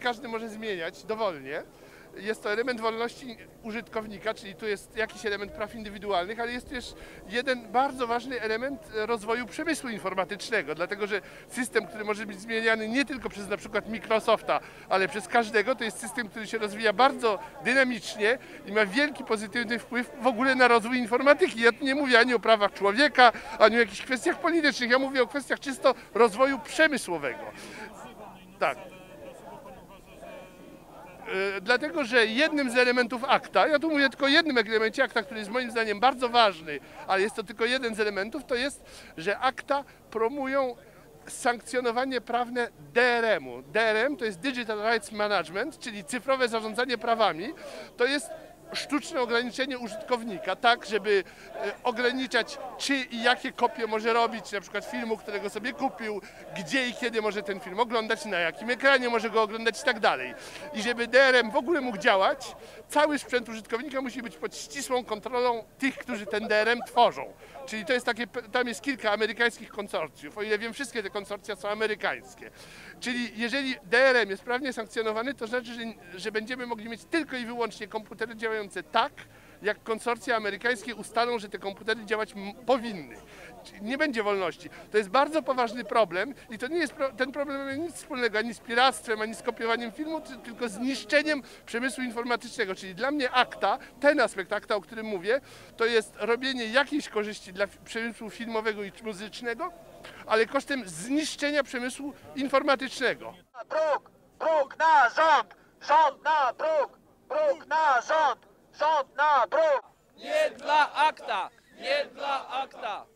każdy może zmieniać dowolnie. Jest to element wolności użytkownika, czyli tu jest jakiś element praw indywidualnych, ale jest też jeden bardzo ważny element rozwoju przemysłu informatycznego, dlatego że system, który może być zmieniany nie tylko przez na przykład Microsofta, ale przez każdego, to jest system, który się rozwija bardzo dynamicznie i ma wielki pozytywny wpływ w ogóle na rozwój informatyki. Ja tu nie mówię ani o prawach człowieka, ani o jakichś kwestiach politycznych, ja mówię o kwestiach czysto rozwoju przemysłowego. Tak. E, Dlatego, że jednym z elementów akta, ja tu mówię tylko o jednym elemencie akta, który jest moim zdaniem bardzo ważny, ale jest to tylko jeden z elementów, to jest, że akta promują sankcjonowanie prawne DRM-u. DRM to jest Digital Rights Management, czyli cyfrowe zarządzanie prawami. To jest sztuczne ograniczenie użytkownika, tak, żeby e, ograniczać czy i jakie kopie może robić, na przykład filmu, którego sobie kupił, gdzie i kiedy może ten film oglądać, na jakim ekranie może go oglądać i tak dalej. I żeby DRM w ogóle mógł działać, cały sprzęt użytkownika musi być pod ścisłą kontrolą tych, którzy ten DRM tworzą. Czyli to jest takie, tam jest kilka amerykańskich konsorcjów, o ile wiem, wszystkie te konsorcja są amerykańskie. Czyli jeżeli DRM jest prawnie sankcjonowany, to znaczy, że, że będziemy mogli mieć tylko i wyłącznie komputery działające tak, jak konsorcja amerykańskie ustalą, że te komputery działać powinny. Nie będzie wolności. To jest bardzo poważny problem i to nie jest pro, ten problem ma nic wspólnego ani z piractwem, ani z kopiowaniem filmu, ty- tylko z niszczeniem przemysłu informatycznego. Czyli dla mnie akta, ten aspekt akta, o którym mówię, to jest robienie jakiejś korzyści dla przemysłu filmowego i muzycznego, ale kosztem zniszczenia przemysłu informatycznego. Bruk, na rząd, rząd na na rząd, rząd na bruk. Nie dla akta! Nie dla akta!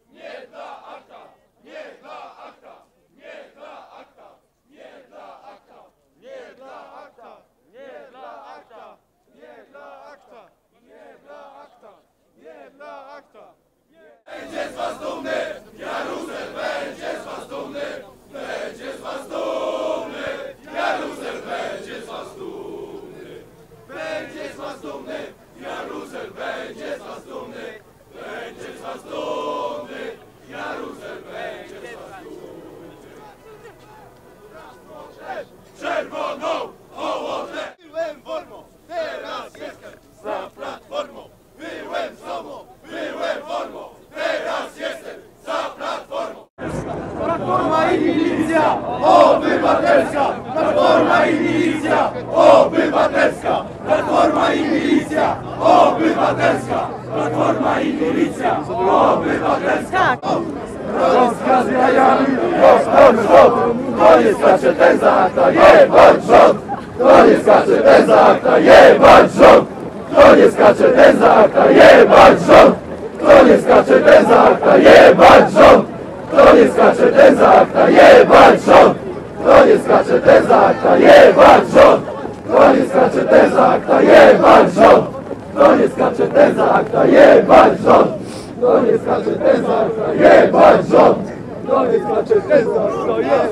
Milicja obywatelska! Platforma i milicja obywatelska! Platforma i milicja obywatelska! Platforma i milicja obywatelska! Rozkaz jajami, rozkaz rząd! To nie skacze ten za akta, jebać rząd! To nie skacze ten za akta, jebać rząd! To nie skacze ten za akta, jebać rząd! To nie skacze ten za akta, jebać rząd! To nie skacze ten za akta, jebać rząd! To nie skacze ten za akta, jebać rząd! To nie skacze ten za akta, jebać rząd! To nie skacze ten za akta, jebać rząd! To nie skacze ten za akta, jebać rząd! To nie skacze ten za akta, jebać